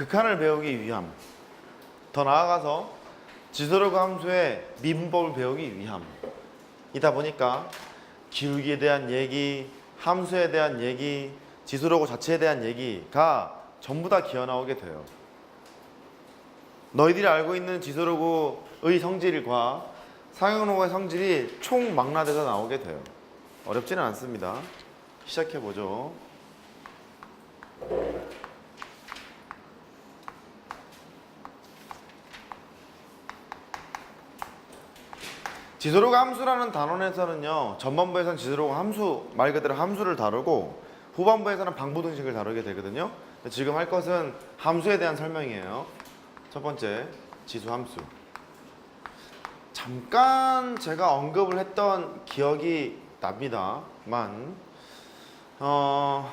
극한을 배우기 위함. 더 나아가서 지소로그 함수의 미분법을 배우기 위함. 이다 보니까 기울기에 대한 얘기, 함수에 대한 얘기, 지소로그 자체에 대한 얘기가 전부 다 기어 나오게 돼요. 너희들이 알고 있는 지소로그의 성질과 상용로그의 성질이 총망라돼서 나오게 돼요. 어렵지는 않습니다. 시작해 보죠. 지도로그 함수라는 단원에서는요 전반부에서는 지도로그 함수 말 그대로 함수를 다루고 후반부에서는 방부 등식을 다루게 되거든요. 지금 할 것은 함수에 대한 설명이에요. 첫 번째 지수 함수. 잠깐 제가 언급을 했던 기억이 납니다만 어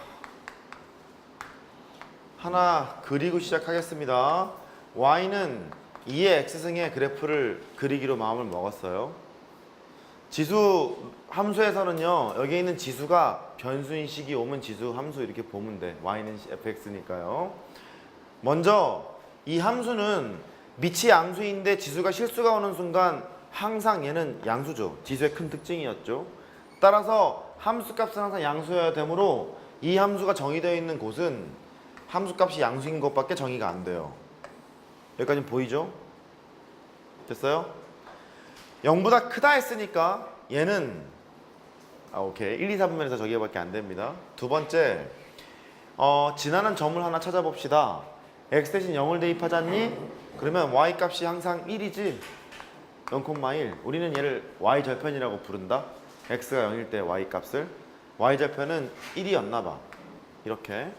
하나 그리고 시작하겠습니다. y는 2의 x승의 그래프를 그리기로 마음을 먹었어요 지수 함수에서는요 여기 있는 지수가 변수인 식이 오면 지수 함수 이렇게 보면 돼. y는 fx니까요. 먼저 이 함수는 밑이 양수인데 지수가 실수가 오는 순간 항상 얘는 양수죠. 지수의 큰 특징이었죠. 따라서 함수 값은 항상 양수여야 되므로 이 함수가 정의되어 있는 곳은 함수 값이 양수인 것밖에 정의가 안 돼요. 여기까지 보이죠? 됐어요? 0보다 크다 했으니까 얘는 아 오케이 1, 2, 4분면에서 저기밖에 안 됩니다. 두 번째 어, 지나는 점을 하나 찾아봅시다. x 대신 0을 대입하잖니? 그러면 y 값이 항상 1이지 0,1 우리는 얘를 y 절편이라고 부른다. x가 0일 때 y 값을 y 절편은 1이었나 봐. 이렇게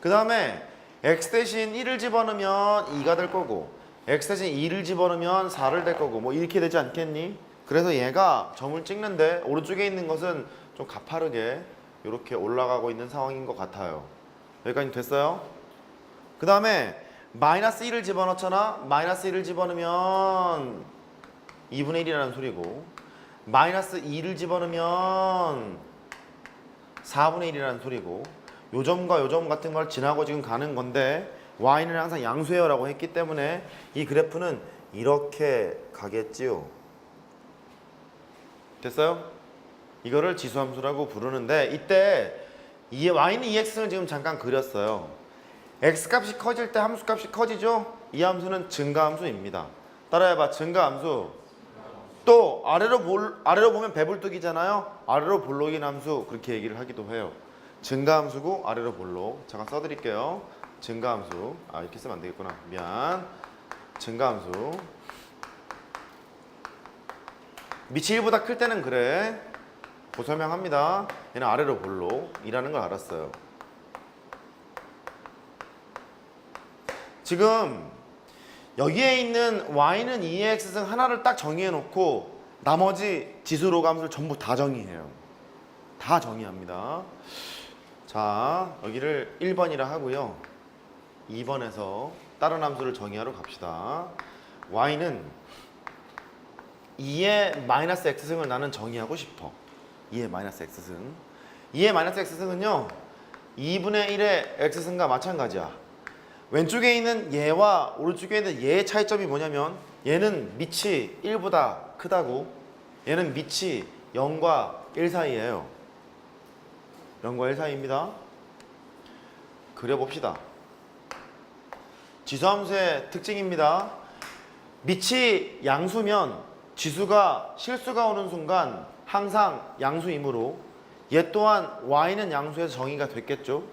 그 다음에 x 대신 1을 집어넣으면 2가 될 거고 x 대신 2를 집어넣으면 4를 될 거고 뭐 이렇게 되지 않겠니? 그래서 얘가 점을 찍는데 오른쪽에 있는 것은 좀 가파르게 이렇게 올라가고 있는 상황인 것 같아요. 여기까지 됐어요? 그 다음에 마이너스 1을 집어넣잖아. 마이너스 1을 집어넣으면 2분의 1이라는 소리고 마이너스 2를 집어넣으면 4분의 1이라는 소리고 요 점과 요점 같은 걸 지나고 지금 가는 건데 y는 항상 양수예요라고 했기 때문에 이 그래프는 이렇게 가겠지요. 됐어요? 이거를 지수함수라고 부르는데 이때 이 y는 2x를 지금 잠깐 그렸어요. x 값이 커질 때 함수 값이 커지죠? 이 함수는 증가함수입니다. 따라해봐 증가함수. 또 아래로 볼 아래로 보면 배불뚝이잖아요. 아래로 볼록인 함수 그렇게 얘기를 하기도 해요. 증가함수고 아래로 볼록. 잠깐 써드릴게요. 증가함수. 아 이렇게 쓰면 안 되겠구나. 미안. 증가함수. 밑이 1보다 클 때는 그래. 고 설명합니다. 얘는 아래로 볼록이라는 걸 알았어요. 지금 여기에 있는 y는 2의 x승 하나를 딱 정의해 놓고 나머지 지수로 감수를 전부 다 정의해요. 다 정의합니다. 자, 여기를 1번이라 하고요. 2번에서 다른 함수를 정의하러 갑시다. y는 2의 마이너스 x승을 나는 정의하고 싶어. 2의 마이너스 x승. 2의 마이너스 x승은요. 2분의 1의 x승과 마찬가지야. 왼쪽에 있는 얘와 오른쪽에 있는 얘의 차이점이 뭐냐면 얘는 밑이 1보다 크다고 얘는 밑이 0과 1 사이예요. 0과 1 사이입니다. 그려봅시다. 지수함수의 특징입니다. 밑이 양수면 지수가 실수가 오는 순간 항상 양수이므로 얘 또한 y는 양수에서 정의가 됐겠죠.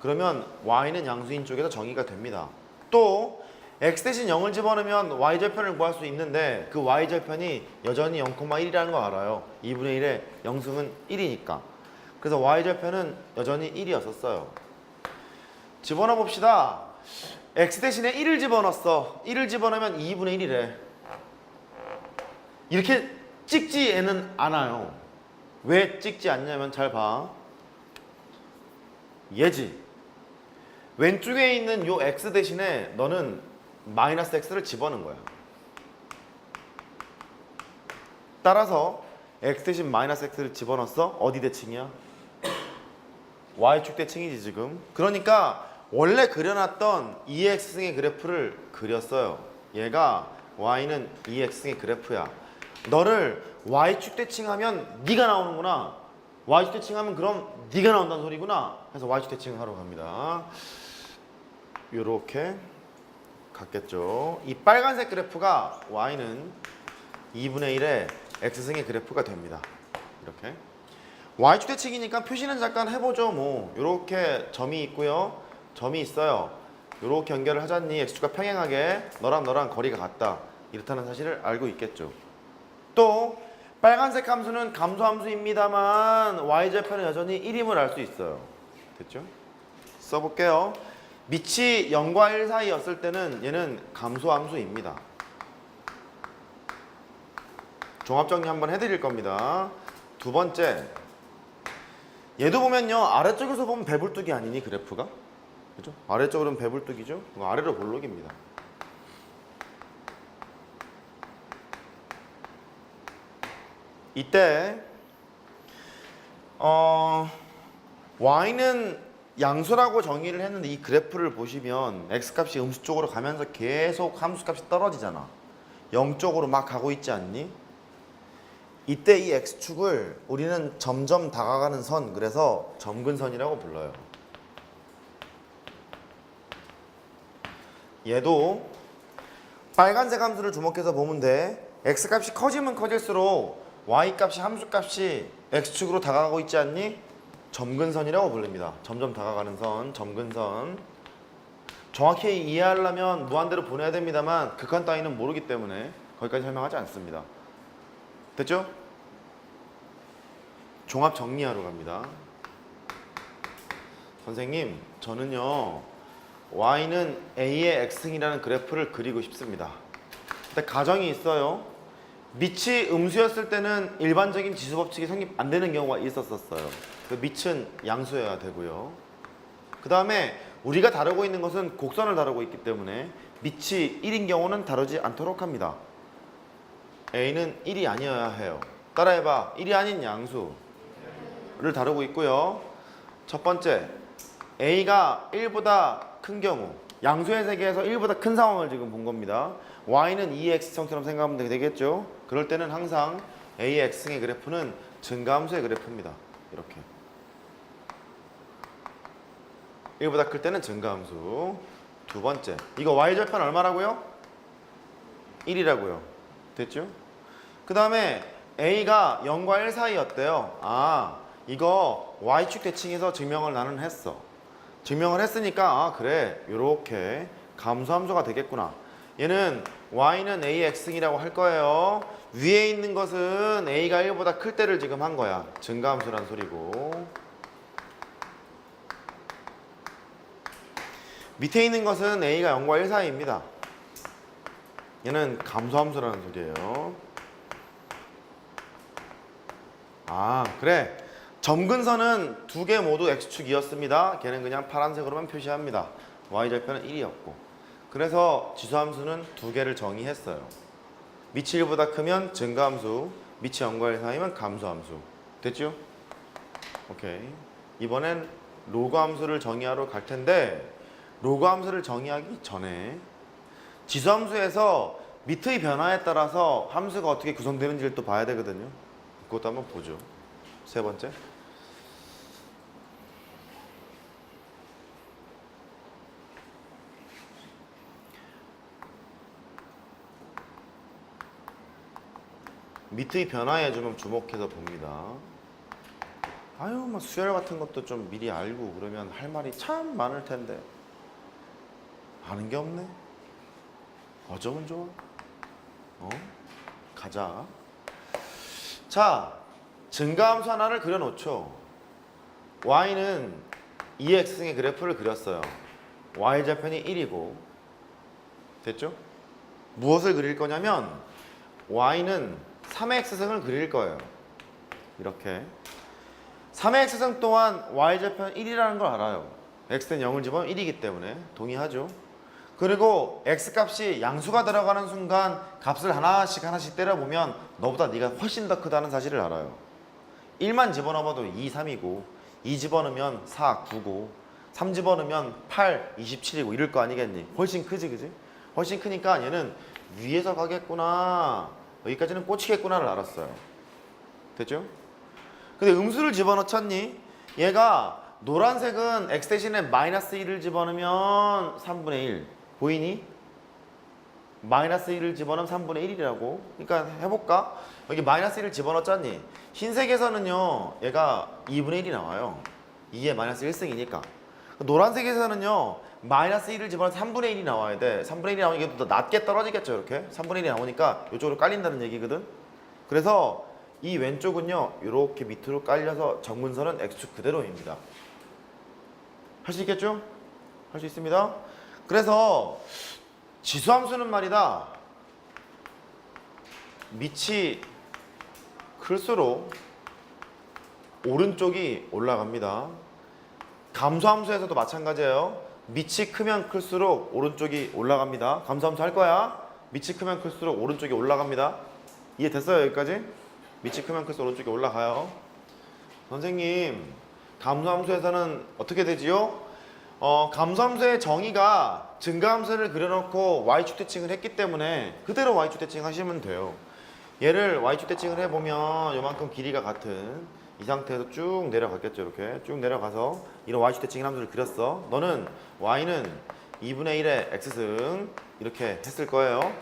그러면 y는 양수인 쪽에서 정의가 됩니다. 또 x 대신 0을 집어넣으면 y 절편을 구할 수 있는데 그 y 절편이 여전히 0,1이라는 거 알아요. 2분의 1의 영승은 1이니까. 그래서 y 절편은 여전히 1이었었어요. 집어넣어 봅시다. X 대신에 1을 집어넣었어. 1을 집어넣으면 2분의 1이래. 이렇게 찍지 애는 않아요. 왜 찍지 않냐면 잘 봐. 얘지. 왼쪽에 있는 요 x 대신에 너는 마이너스 x를 집어넣은 거야. 따라서 x 대신 마이너스 x를 집어넣었어. 어디 대칭이야? y축 대칭이지 지금. 그러니까 원래 그려놨던 2x승의 그래프를 그렸어요. 얘가 y는 2x승의 그래프야. 너를 y축 대칭하면 네가 나오는구나. y축 대칭하면 그럼 네가 나온다는 소리구나. 해서 y축 대칭을 하러 갑니다. 요렇게 갔겠죠. 이 빨간색 그래프가 y는 2분의 1의 x승의 그래프가 됩니다. 이렇게. y축 대칭이니까 표시는 잠깐 해보죠. 뭐 이렇게 점이 있고요, 점이 있어요. 이렇게 연결을 하자니 x축과 평행하게 너랑 너랑 거리가 같다. 이렇다는 사실을 알고 있겠죠. 또 빨간색 함수는 감소 함수입니다만 y절편은 여전히 1임을 알 수 있어요. 됐죠? 써볼게요. 밑이 0과 1 사이였을 때는 얘는 감소 함수입니다. 종합 정리 한번 해드릴 겁니다. 두 번째, 얘도 보면요 아래쪽에서 보면 배불뚝이 아니니 그래프가 그죠? 아래쪽으로는 배불뚝이죠. 아래로 볼록입니다. 이때 어 y는 양수라고 정의를 했는데 이 그래프를 보시면 x 값이 음수 쪽으로 가면서 계속 함수 값이 떨어지잖아. 0 쪽으로 막 가고 있지 않니? 이때 이 x축을 우리는 점점 다가가는 선, 그래서 점근선이라고 불러요. 얘도 빨간색 함수를 주목해서 보면 돼. x 값이 커지면 커질수록 y 값이 함수 값이 x축으로 다가가고 있지 않니? 점근선이라고 불립니다. 점점 다가가는 선, 점근선. 정확히 이해하려면 무한대로 보내야 됩니다만 극한 따위는 모르기 때문에 거기까지 설명하지 않습니다. 됐죠? 종합 정리하러 갑니다. 선생님, 저는요, y는 a의 x승이라는 그래프를 그리고 싶습니다. 근데 가정이 있어요. 밑이 음수였을 때는 일반적인 지수 법칙이 성립 안 되는 경우가 있었었어요. 그 밑은 양수여야 되고요. 그 다음에 우리가 다루고 있는 것은 곡선을 다루고 있기 때문에 밑이 1인 경우는 다루지 않도록 합니다. a는 1이 아니어야 해요. 따라해봐. 1이 아닌 양수를 다루고 있고요. 첫 번째, a가 1보다 큰 경우 양수의 세계에서 1보다 큰 상황을 지금 본 겁니다. y는 2x형처럼 생각하면 되겠죠. 그럴 때는 항상 a의 x승의 그래프는 증가함수의 그래프입니다. 이렇게. 1보다 클 때는 증가함수. 두 번째, 이거 y절편 얼마라고요? 1이라고요. 됐죠? 그 다음에 a가 0과 1 사이였대요. 아, 이거 y축 대칭해서 증명을 나는 했어. 증명을 했으니까 아 그래 요렇게 감소함수가 되겠구나. 얘는 y는 a의 x승이라고 할 거예요. 위에 있는 것은 a가 1보다 클 때를 지금 한 거야. 증가함수란 소리고. 밑에 있는 것은 a가 0과 1 사이입니다. 얘는 감소함수라는 소리예요. 아 그래 점근선은 두 개 모두 x축이었습니다. 걔는 그냥 파란색으로만 표시합니다. Y절편은 1이었고. 그래서 지수함수는 두 개를 정의했어요. 밑이 1보다 크면 증가함수 밑이 0과 1 사이면 감소함수. 됐죠? 오케이. 이번엔 로그 함수를 정의하러 갈 텐데 로그 함수를 정의하기 전에 지수함수에서 밑의 변화에 따라서 함수가 어떻게 구성되는지를 또 봐야 되거든요. 그것도 한번 보죠. 세 번째. 밑의 변화에 좀 주목해서 봅니다. 아유, 뭐 수열 같은 것도 좀 미리 알고 그러면 할 말이 참 많을 텐데 아는 게 없네. 어쩌면 좋아. 어? 가자. 자, 증가함수 하나를 그려놓죠. y는 2x승의 그래프를 그렸어요. y좌편이 1이고 됐죠? 무엇을 그릴 거냐면 y는 3의 x승을 그릴 거예요. 이렇게 3의 x승 또한 y좌편 1이라는 걸 알아요. x는 0을 집어넣으면 1이기 때문에 동의하죠. 그리고 x 값이 양수가 들어가는 순간 값을 하나씩 하나씩 때려보면 너보다 네가 훨씬 더 크다는 사실을 알아요. 1만 집어넣어도 2, 3이고 2 집어넣으면 4, 9고 3 집어넣으면 8, 27이고 이럴 거 아니겠니? 훨씬 크지, 그지? 훨씬 크니까 얘는 위에서 가겠구나. 여기까지는 꽂히겠구나를 알았어요. 됐죠? 근데 음수를 집어넣잖니? 얘가 노란색은 x 대신에 마이너스 1을 집어넣으면 3분의 1. 보이니? 마이너스 1을 집어넣으면 3분의 1이라고. 그러니까 해볼까? 여기 마이너스 1을 집어넣었잖니? 흰색에서는요, 얘가 2분의 1이 나와요. 2에 마이너스 1승이니까. 노란색에서는요, 마이너스 1을 집어넣어서 3분의 1이 나와야 돼. 3분의 1이 나오니까 더 낮게 떨어지겠죠, 이렇게. 3분의 1이 나오니까 이쪽으로 깔린다는 얘기거든. 그래서 이 왼쪽은요, 이렇게 밑으로 깔려서 정문선은 x축 그대로입니다. 할 수 있겠죠? 할 수 있습니다. 그래서 지수함수는 말이다. 밑이 클수록 오른쪽이 올라갑니다. 감소함수에서도 마찬가지예요. 밑이 크면 클수록 오른쪽이 올라갑니다. 감소함수 할 거야. 밑이 크면 클수록 오른쪽이 올라갑니다. 이해됐어요 여기까지? 밑이 크면 클수록 오른쪽이 올라가요. 선생님, 감소함수에서는 어떻게 되지요? 어, 감소함수의 정의가 증가함수를 그려놓고 y축 대칭을 했기 때문에 그대로 y축 대칭 하시면 돼요. 얘를 y축 대칭을 해보면 요만큼 길이가 같은 이 상태에서 쭉 내려갔겠죠 이렇게. 쭉 내려가서 이런 y축 대칭 함수를 그렸어. 너는 y는 2분의 1의 x승 이렇게 했을 거예요.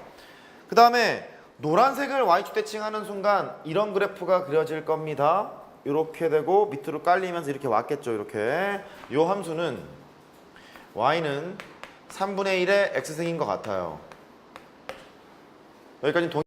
그 다음에 노란색을 y축 대칭하는 순간 이런 그래프가 그려질 겁니다. 이렇게 되고 밑으로 깔리면서 이렇게 왔겠죠 이렇게. 요 함수는 y는 3분의 1의 x승인 것 같아요. 여기까지 동